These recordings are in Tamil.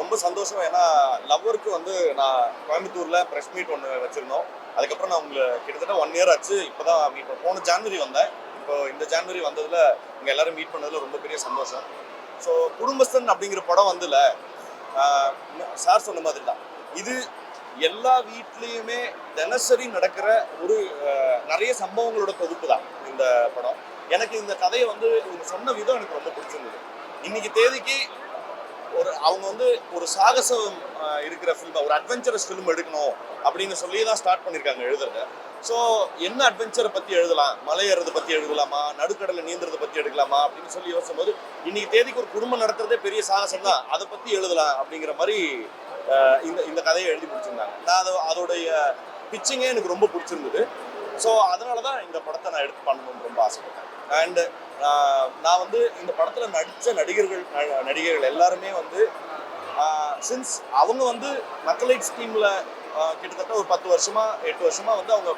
ரொம்ப சந்தோஷம். ஏன்னா லவ்வருக்கு வந்து நான் கோயம்புத்தூர்ல ப்ரெஸ் மீட் ஒன்று வச்சிருந்தோம். அதுக்கப்புறம் நான் உங்களை கிட்டத்தட்ட ஒன் இயர் ஆச்சு. இப்போதான் மீட் பண்ண போன ஜான்வரி வந்தேன். இப்போ இந்த ஜான்வரி வந்ததுல உங்க எல்லாரும் மீட் பண்ணதுல ரொம்ப பெரிய சந்தோஷம். ஸோ குடும்பஸ்தன் அப்படிங்கிற படம் வந்துல சார் சொன்ன மாதிரி தான். இது எல்லா வீட்லேயுமே தினசரி நடக்கிற ஒரு நிறைய சம்பவங்களோட தொகுப்பு தான் இந்த படம். எனக்கு இந்த கதையை வந்து இவங்க சொன்ன விதம் எனக்கு ரொம்ப பிடிச்சிருந்தது. இன்னைக்கு தேதிக்கு ஒரு அவங்க வந்து ஒரு சாகசம் இருக்கிற ஃபில்ம் ஒரு அட்வென்ச்சரஸ் ஃபிலிம் எடுக்கணும் அப்படின்னு சொல்லி தான் ஸ்டார்ட் பண்ணியிருக்காங்க எழுதுறத. ஸோ என்ன அட்வென்ச்சரை பற்றி எழுதலாம்? மலை ஏறுறதை பற்றி எழுதலாமா? நடுக்கடலை நீந்துறதை பற்றி எடுக்கலாமா? அப்படின்னு சொல்லி யோசிக்கும் போது இன்னைக்கு தேதிக்கு ஒரு குடும்பம் நடத்துறதே பெரிய சாகசம் தான். அதை பற்றி எழுதலாம் அப்படிங்கிற மாதிரி இந்த இந்த கதையை எழுதி பிடிச்சிருந்தாங்க நான் அது அதோடைய பிச்சிங்கே எனக்கு ரொம்ப பிடிச்சிருந்தது. ஸோ அதனால தான் இந்த படத்தை நான் எடுத்து பண்ணணும்னு ரொம்ப ஆசைப்பட்டேன். அண்டு நான் வந்து இந்த படத்தில் நடித்த நடிகர்கள் ந- எல்லாருமே வந்து சின்ஸ் அவங்க வந்து மக்களைட் ஸ்கீமில் கிட்டத்தட்ட ஒரு பத்து வருஷமா எட்டு வருஷமா வந்து அவங்க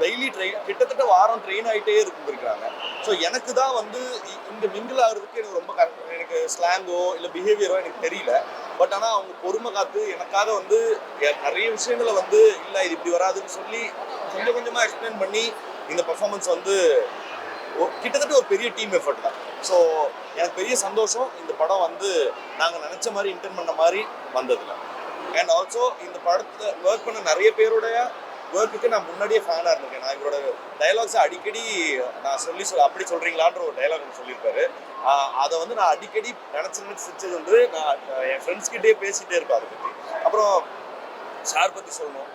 டெய்லி ட்ரெயின் கிட்டத்தட்ட வாரம் ட்ரெயின் ஆகிட்டே இருந்திருக்காங்க ஸோ எனக்கு தான் வந்து இ- மிங்கிள் ஆகிறதுக்கு எனக்கு ரொம்ப கரெக்ட் எனக்கு ஸ்லாங்கோ இல்லை பிஹேவியரோ எனக்கு தெரியல. பட் ஆனால் அவங்க பொறுமை காத்து எனக்காக வந்து நிறைய விஷயங்களை வந்து இல்லை இது இப்படி வராதுன்னு சொல்லி கொஞ்சம் கொஞ்சமாக எக்ஸ்பிளைன் பண்ணி இந்த பர்ஃபாமன்ஸ் வந்து கிட்டத்தட்ட ஒரு பெரிய டீம் எஃபர்ட் தான். ஸோ எனக்கு பெரிய சந்தோஷம் இந்த படம் வந்து நாங்கள் நினச்ச மாதிரி இன்டர்ன் பண்ண மாதிரி வந்ததில்ல அண்ட் ஆல்சோ இந்த படத்தில் ஒர்க் பண்ண நிறைய பேருடைய ஒர்க்குக்கு நான் முன்னாடியே ஃபேனாக இருந்திருக்கேன். நான் இவரோட டைலாக்ஸை அடிக்கடி நான் சொல்லி சொல் அப்படி சொல்கிறீங்களான்ற ஒரு டைலாக் ஒன்று சொல்லியிருப்பாரு. அதை வந்து நான் அடிக்கடி நினச்சி நினச்சி சிரிச்சது வந்து நான் என் ஃப்ரெண்ட்ஸ்கிட்டே பேசிகிட்டே இருப்பேன் அதை பற்றி அப்புறம் சார் பற்றி சொல்லணும்.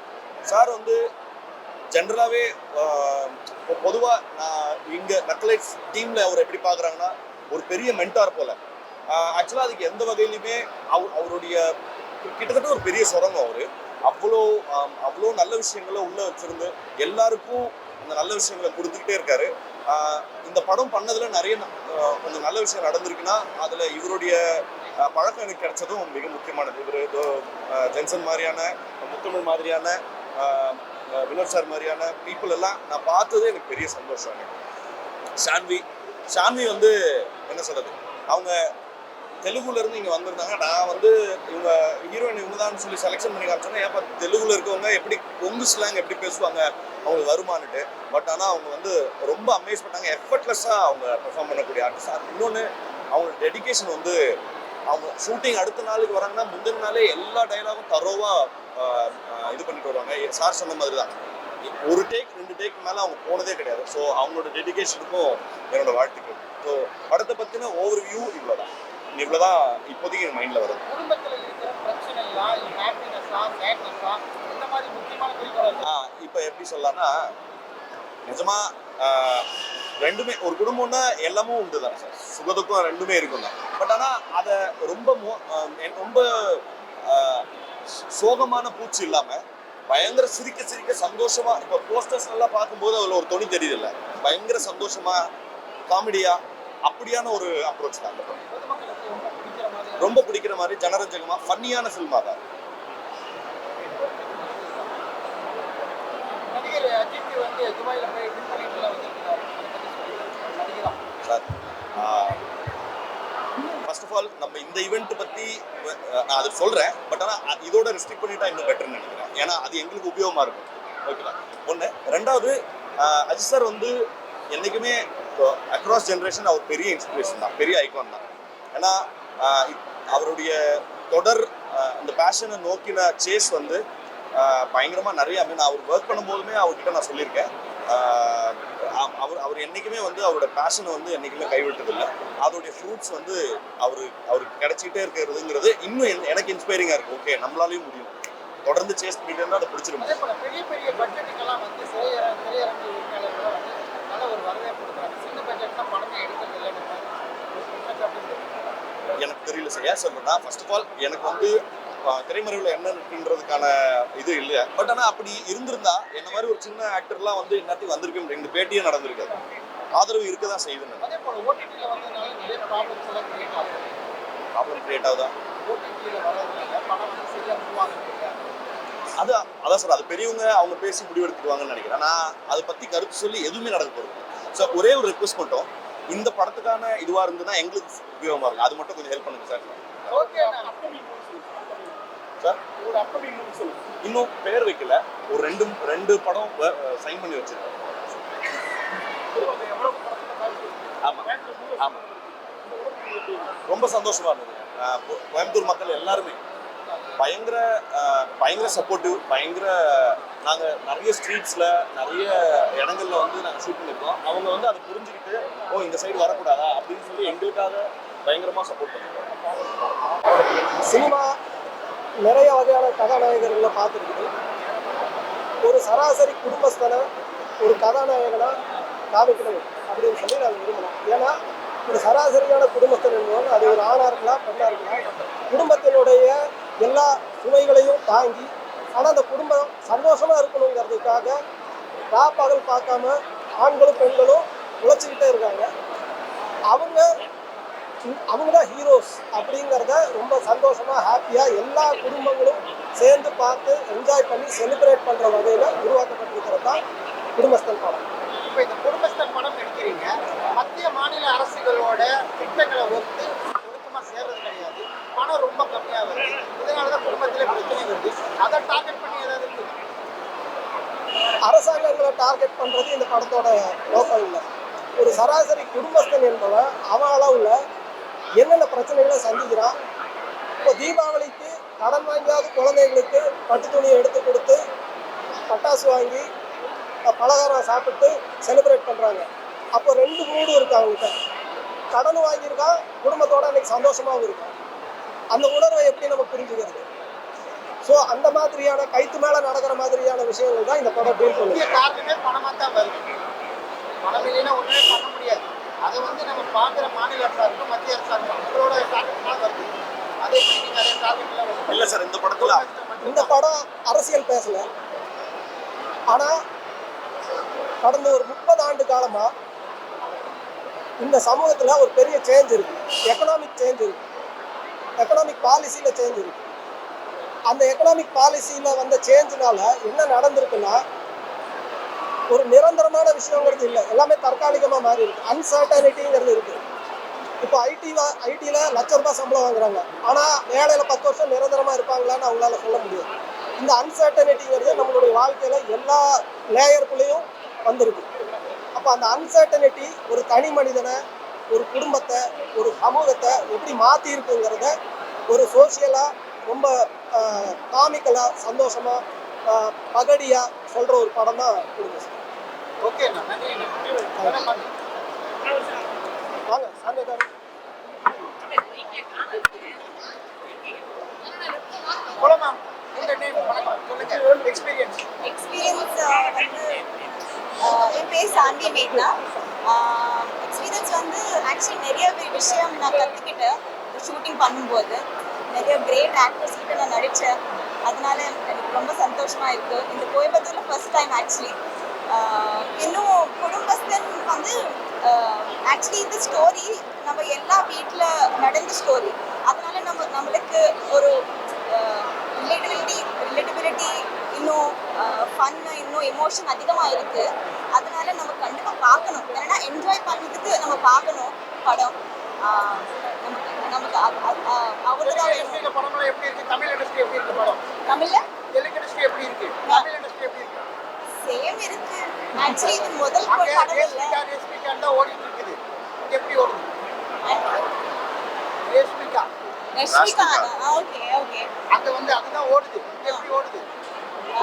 சார் வந்து ஜென்ரலாகவே இப்போ பொதுவாக நான் இங்கே நக்லைட்ஸ் டீமில் அவர் எப்படி பார்க்குறாங்கன்னா ஒரு பெரிய மென்டார் போல். ஆக்சுவலாக அதுக்கு எந்த வகையிலுமே அவர் அவருடைய கிட்டத்தட்ட ஒரு பெரிய சுரங்கம் அவர். அவ்வளோ அவ்வளோ நல்ல விஷயங்களை உள்ளே வச்சிருந்து எல்லாருக்கும் அந்த நல்ல விஷயங்களை கொடுத்துக்கிட்டே இருக்காரு. இந்த படம் பண்ணதுல நிறைய ந- கொஞ்சம் நல்ல விஷயம் நடந்திருக்குன்னா அதில் இவருடைய பழக்கம் எனக்கு கிடைச்சதும் மிக முக்கியமானது. இவர் ஜென்சன் மாதிரியான முத்தமிழ் மாதிரியான வினோத் சார் மாதிரியான பீப்புள் எல்லாம் நான் பார்த்ததே எனக்கு பெரிய சந்தோஷம் எனக்கு. ஷான்வி ஷான்வி வந்து என்ன சொல்கிறது அவங்க தெலுங்குலேருந்து இருந்து வந்திருந்தாங்க. நான் வந்து இவங்க ஹீரோயின் இவங்க தான் சொல்லி செலெக்ஷன் பண்ணி காமிச்சோன்னா ஏப்பா தெலுங்குல இருக்கவங்க எப்படி கொங்கு ஸ்லாங் எப்படி பேசுவாங்க? அவங்களுக்கு வருமானுட்டு பட் ஆனால் அவங்க வந்து ரொம்ப அமேஸ் பண்ணாங்க எஃபர்ட்லெஸ்ஸாக அவங்க பெர்ஃபார்ம் பண்ணக்கூடிய ஆர்டிஸ்ட் இன்னொன்று அவங்க டெடிகேஷன் வந்து அவங்க ஷூட்டிங் அடுத்த நாளுக்கு வராங்கன்னா முந்தின நாளே எல்லா டைலாகும் தரோவாக இது பண்ணிட்டு வருவாங்க. சார் சொன்ன மாதிரி தான் ஒரு டேக் ரெண்டு டேக் மேலே அவங்க போனதே கிடையாது. ஸோ அவங்களோட டெடிகேஷனுக்கும் என்னோட வாழ்த்துக்கள். ஸோ படத்தை பற்றின ஓவர் வியூ இவ்வளோதான் இவ்வளோதான் இப்போதைக்கு என் மைண்டில் ஆ இப்போ எப்படி சொல்லலாம்னா நிஜமா ஆ, ரெண்டுமே ஒரு குடும்பம்னா எல்லாமும் உண்டு தான் சார். சுகதுக்கம் ரெண்டுமே இருக்கும் தான் பட் ஆனால் அதை ரொம்ப மோ ரொம்ப சோகமான பூச்சி இல்லாமல் பயங்கர சிரிக்க சிரிக்க சந்தோஷமா இப்போ போஸ்டர்ஸ் எல்லாம் பார்க்கும்போது அதில் ஒரு துணி தெரியுதுல்ல. பயங்கர சந்தோஷமா காமெடியா அப்படியான ஒரு அப்ரோச் தான் அந்த ரொம்ப பிடிக்கிற மாதிரி ரொம்ப ஜனரஞ்சகமா ஃபன்னியான ஃபில்மாக தான். நடிகர் அஜித் வந்து துபாயில் போய் வின் பண்ணிட்டு வந்திருக்கிறார் அதை பத்தி சொல்லுங்க நடிகரா சார் ஃபர்ஸ்ட் ஆஃப் ஆல் நம்ம இந்த ஈவெண்ட் பற்றி நான் அது சொல்கிறேன் பட் ஆனால் இதோட ரெஸ்ட்ரிக்ட் பண்ணிட்டா இன்னும் பெட்டர்னு நினைக்கிறேன். ஏன்னா அது எங்களுக்கு உபயோகமாக இருக்கும். ஓகேவா ஒன்று ரெண்டாவது அஜித் சார் வந்து என்றைக்குமே அக்ராஸ் ஜென்ரேஷன் அவர் பெரிய இன்ஸ்பிரேஷன் தான். பெரிய ஐக்கான் தான். ஏன்னா அவருடைய தொடர் அந்த பேஷனை நோக்கின சேஸ் வந்து பயங்கரமாக நிறைய ஐ மீன் அவர் ஒர்க் பண்ணும்போதுமே அவர்கிட்ட நான் சொல்லியிருக்கேன். அவர் அவர் என்னைக்குமே வந்து அவரோட பேஷனை வந்து என்னைக்குமே கைவிட்டதில்லை. அதோடைய ஃப்ரூட்ஸ் வந்து அவரு அவருக்கு கிடைச்சிக்கிட்டே இருக்கிறதுங்கிறது இன்னும் என்- எனக்கு இன்ஸ்பைரிங்காக இருக்கு. ஓகே நம்மளாலையும் முடியும். தொடர்ந்து சேஸ் பண்ணிட்டு அதை பிடிச்சிரும் பெரிய பெரிய பட்ஜெட்டுக்கெல்லாம் வந்து திரையரங்கு உரிமையாளர்கள் நல்ல ஒரு வரவேற்பு கொடுக்குறாங்க. சின்ன படமே எடுக்கிறது. எனக்கு தெரியல சார். ஏன் சொல்றேன்னா ஃபர்ஸ்ட் ஆஃப் ஆல் எனக்கு வந்து திரைமறைவில் என்ன இருக்குன்றதுக்கான இது இல்லை பட் ஆனால் அப்படி இருந்திருந்தா என்ன மாதிரி ஒரு சின்ன ஆக்டர்லாம் வந்து இன்னாட்டி வந்திருக்க முடியும்? இந்த பேட்டியே நடந்திருக்காது. ஆதரவு இருக்க தான் செய்யுதுன்னு ப்ராப்ளம் கிரியேட் ஆகுதா. அது அதான் சார் அது பெரியவங்க அவங்க பேசி முடிவெடுத்துக்குவாங்கன்னு நினைக்கிறேன். நான் அதை பற்றி கருத்து சொல்லி எதுவுமே நடக்க போகிறது ஸோ ஒரே ஒரு ரிக்வஸ்ட் மட்டும். இந்த படத்துக்கான இதுவாக இருந்ததுன்னா எங்களுக்கு உபயோகமாக இருக்கும். அது மட்டும் கொஞ்சம் ஹெல்ப் பண்ணுங்க சார் ஓகே ஒரு அப்கமிங் மூவி சொல்லுங்க இன்னும் பேர் வைக்கல. ஒரு ரெண்டு ரெண்டு படம் சைன் பண்ணி வச்சிருக்கோம் திரும்ப எவ்வளவு படத்துல வாய்ப்பு இருக்கு? ஆமா. கோயம்புத்தூர் முழு ஆமா. ரொம்ப சந்தோஷமா இருந்தது. கோயம்புத்தூர் மக்கள் எல்லாருமே. பயங்கர பயங்கர சப்போர்ட்டிவ் பயங்கர நாங்க நிறைய ஸ்ட்ரீட்ஸ்ல நிறைய இடங்கள்ல வந்து நாங்க ஷூட் பண்ணிருக்கோம். அவங்க வந்து அதை புரிஞ்சுக்கிட்டு ஓ இந்த சைடு வரக்கூடாதா? அப்படின்னு சொல்லி எங்களுக்காக பயங்கரமா சப்போர்ட் பண்ணிருக்கோம் சினிமா நிறைய வகையான கதாநாயகர்களை பார்த்துருக்குது. ஒரு சராசரி குடும்பஸ்தனை ஒரு கதாநாயகனாக காமிக்கணும் அப்படின்னு சொல்லி நாங்கள் விரும்புகிறோம் ஏன்னா ஒரு சராசரியான குடும்பஸ்தன் என்பவன் அது ஒரு ஆணாக இருக்கலாம் பெண்ணாக இருக்கலாம். குடும்பத்தினுடைய எல்லா சுமைகளையும் தாங்கி ஆனால் அந்த குடும்பம் சந்தோஷமாக இருக்கணுங்கிறதுக்காக ராப்பகல் பார்க்காம ஆண்களும் பெண்களும் உழைச்சிக்கிட்டே இருக்காங்க. அவங்க அவங்க தான் ஹீரோஸ் அப்படிங்கிறத ரொம்ப சந்தோஷமா ஹாப்பியா எல்லா குடும்பங்களும் சேர்ந்து பார்த்து என்ஜாய் பண்ணி செலிப்ரேட் பண்ற வகையில உருவாக்கப்பட்டிருக்கிறது தான் குடும்பஸ்தன் படம். இப்ப இந்த குடும்பஸ்தன் படம் எடுக்கிறீங்க. மத்திய மாநில அரசுகளோட திட்டங்களை ஒத்து ஒழுக்கமா சேர்றது கிடையாது. பணம் ரொம்ப கம்மியா வருது. இதனாலதான் குடும்பத்திலே பிரச்சனை வருது. அதை டார்கெட் பண்ணி ஏதாவது அரசாங்கங்களை டார்கெட் பண்றது இந்த படத்தோட நோக்கம் இல்லை ஒரு சராசரி குடும்பஸ்தன் என்பவன் அவன் அளவுல என்னென்ன பிரச்சனைகளை சந்திக்கிறான்? இப்போ தீபாவளிக்கு கடன் வாங்கியாவது குழந்தைங்களுக்கு பட்டு துணியை எடுத்து கொடுத்து பட்டாசு வாங்கி பலகாரம் சாப்பிட்டு செலிப்ரேட் பண்ணுறாங்க அப்போ ரெண்டு மூடு இருக்கு அவங்ககிட்ட. கடன் வாங்கியிருக்கான் குடும்பத்தோட அன்னைக்கு சந்தோஷமாகவும் இருக்கான் அந்த உணர்வை எப்படி நம்ம புரிஞ்சுக்கிறது? ஸோ அந்த மாதிரியான கைத்து மேலே நடக்கிற மாதிரியான விஷயங்கள் தான் இந்த படம் டீல் பண்ணுது. அதை வந்து நம்ம பார்க்குற மாநில அரசாங்கம் மத்திய உங்களோட டார்கெட்னால வருது அதை எப்படி நீங்க அதே டார்கெட்ல இல்ல சார் இந்த படத்துல இந்த படம் அரசியல் பேசல. ஆனா கடந்த ஒரு முப்பது ஆண்டு காலமா இந்த சமூகத்துல ஒரு பெரிய சேஞ்ச் இருக்கு. எக்கனாமிக் சேஞ்ச் இருக்கு. எக்கனாமிக் பாலிசியில சேஞ்ச் இருக்கு. அந்த எக்கனாமிக் பாலிசியில வந்த சேஞ்ச்னால என்ன நடந்திருக்குன்னா ஒரு நிரந்தரமான விஷயங்கிறது இல்லை. எல்லாமே தற்காலிகமாக மாறி இருக்கு. அன்சர்டனிட்டிங்கிறது இருக்கு. இப்போ ஐடி ஐடியில் லட்ச ரூபாய் சம்பளம் வாங்குறாங்க. ஆனால் வேலையில் பத்து வருஷம் நிரந்தரமாக இருப்பாங்களான்னு அவங்களால சொல்ல முடியாது. இந்த அன்சர்டனிட்டிங்கிறது நம்மளுடைய வாழ்க்கையில் எல்லா லேயருக்குள்ளேயும் வந்திருக்கு. அப்போ அந்த அன்சர்டனிட்டி ஒரு தனி மனிதனை ஒரு குடும்பத்தை ஒரு சமூகத்தை எப்படி மாற்றி இருக்குங்கிறத ஒரு சோஷியலாக ரொம்ப காமிக்கலாக சந்தோஷமாக பகடியாக சொல்கிற ஒரு படம் தான் குடும்பம் ஓகே போலாமா நேம் வணக்கம் எக்ஸ்பீரியன்ஸ் எக்ஸ்பீரியன்ஸ் வந்து என் பேர் சாந்தி மேக்னா எக்ஸ்பீரியன்ஸ் வந்து ஆக்சுவலி நிறைய விஷயம் நான் கற்றுக்கிட்டேன் ஷூட்டிங் பண்ணும்போது. நிறைய கிரேட் ஆக்டர்ஸ் கிட்ட நான் நடித்தேன் அதனால எனக்கு ரொம்ப சந்தோஷமா இருக்கு. இந்த கோயம்புத்தூர்ல ஃபர்ஸ்ட் டைம் ஆக்சுவலி இன்னும் குடும்பஸ்தன் வந்து ஆக்சுவலி இந்த ஸ்டோரி நம்ம எல்லா வீட்டில் நடந்த ஸ்டோரி அதனால நம்ம நம்மளுக்கு ஒரு ரிலேட்டிவிட்டி ரிலேட்டிபிலிட்டி இன்னும் ஃபன் இன்னும் எமோஷன் அதிகமாக இருக்கு. அதனால நம்ம கண்டிப்பாக பார்க்கணும். ஏன்னா என்ஜாய் பண்ணுறதுக்கு நம்ம பார்க்கணும் படம். நமக்கு இருக்கு? தமிழ் இண்டஸ்ட்ரி எப்படி இருக்கு படம்? தமிழ்ல? தெலுங்கு இண்டஸ்ட்ரி எப்படி இருக்கு? சேம் இருக்கு. ஆக்சுவலி இது முதல் படம் இல்லை ரேஷ்மிகா ரேஷ்மிகா தான் ஓடிட்டு இருக்குது. எப்படி ஓடுது? ரேஷ்மிகா. ரஷ்மிகா ஓகே ஓகே அங்க வந்து அதுதான் ஓடுது. எப்படி ஓடுது?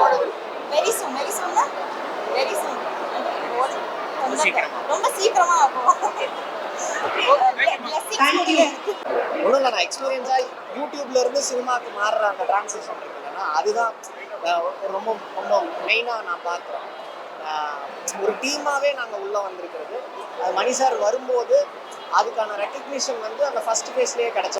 ஓடுது. Very soon very soon very soon ரொம்ப சீக்கிரமா. ஒன்றும் இல்லை நான் எக்ஸ்பீரியன்ஸாக யூடியூப்ல இருந்து சினிமாவுக்கு மாறுற அந்த டிரான்சிஷன் இருக்குல்லன்னா அதுதான் ரொம்ப ரொம்ப மெயினாக நான் பார்க்குறேன். ஒரு டீமாகவே நாங்கள் உள்ளே வந்திருக்கிறது. அது மணி சார் வரும்போது அதுக்கான ரெக்கக்னிஷன் வந்து அந்த ஃபஸ்ட் ஃபேஸ்லேயே கிடச்சி